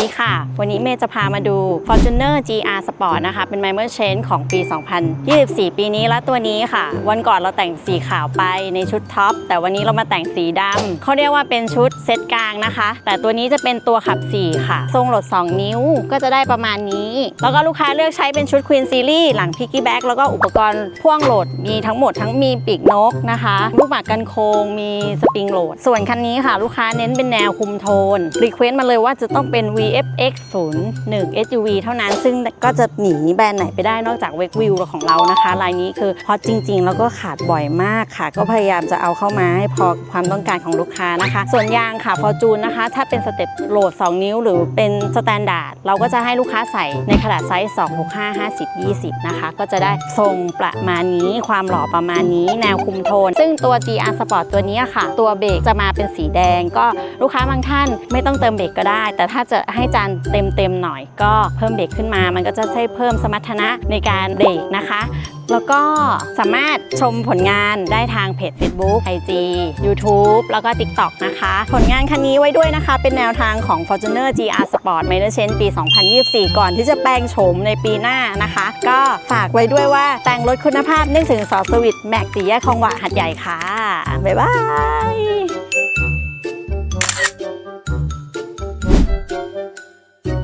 ดีค่ะ วันนี้เมย์จะพามาดู Fortuner GR Sport นะคะ เป็น m i m e r Change ของปี 2024 ปีนี้และตัวนี้ค่ะ วันก่อนเราแต่งสีขาวไปในชุดท็อป แต่วันนี้เรามาแต่งสีดำ เขาเรียกว่าเป็นชุดเซตกลางนะคะ แต่ตัวนี้จะเป็นตัวขับ4ค่ะ ทรงโหลด 2 นิ้วก็จะได้ประมาณนี้ แล้วก็ลูกค้าเลือกใช้เป็นชุด Queen Series หลัง Piggy Back แล้วก็อุปกรณ์พ่วงโหลด มีทั้งหมดทั้งมีปีกนกนะคะ ลูกหมากกันโคง มีสปริงโหลด ส่วนคันนี้ค่ะ ลูกค้าเน้นเป็นแนวคุมโทน รีเควสต์มาเลยว่าจะต้องเป็น VFX 01 SUV เท่านั้น ซึ่งก็จะหนีแบรนด์ไหนไปได้นอกจาก w a k e w i l ของเรานะคะลายนี้คือฮอจริง ๆ แล้วก็ขาดบ่อยมากค่ะ ก็พยายามจะเอาเข้ามาให้พอความต้องการของลูกค้านะคะ ส่วนยางค่ะ Fortune นะคะ ถ้าเป็นสเต็ปโหลด 2 นิ้ว หรือเป็นสแตนดาร์ดเราก็จะให้ลูกค้าใส่ในขนาดไซส์ 265 50 20 นะคะ ก็จะได้ทรงประมาณนี้ ความหล่อประมาณนี้ แนวคุมโทน ซึ่งตัว GR Sport ตัวนี้ค่ะ ตัวเบรกจะมาเป็นสีแดง ก็ลูกค้าบางท่านไม่ต้องเติมเบรกก็ได้ แต่ถ้าจะให้จานเต็มๆหน่อย ก็เพิ่มเบรกขึ้นมา มันก็จะใช้เพิ่มสมรรถนะในการเบรกนะคะ แล้วก็สามารถชมผลงานได้ทางเพจ Facebook IG YouTube แล้วก็ TikTok นะคะ ผลงานคันนี้ไว้ด้วยนะคะ เป็นแนวทางของ Fortuner GR Sport m a i l e r Change ปี 2024 ก่อนที่จะแปลงโฉมในปีหน้านะคะ ก็ฝากไว้ด้วยว่าแต่งรถคุณภาพนึกถึงสอสวิตแม็กตีแยกคลองหวะหัดใหญ่ค่ะ บ๊ายบาย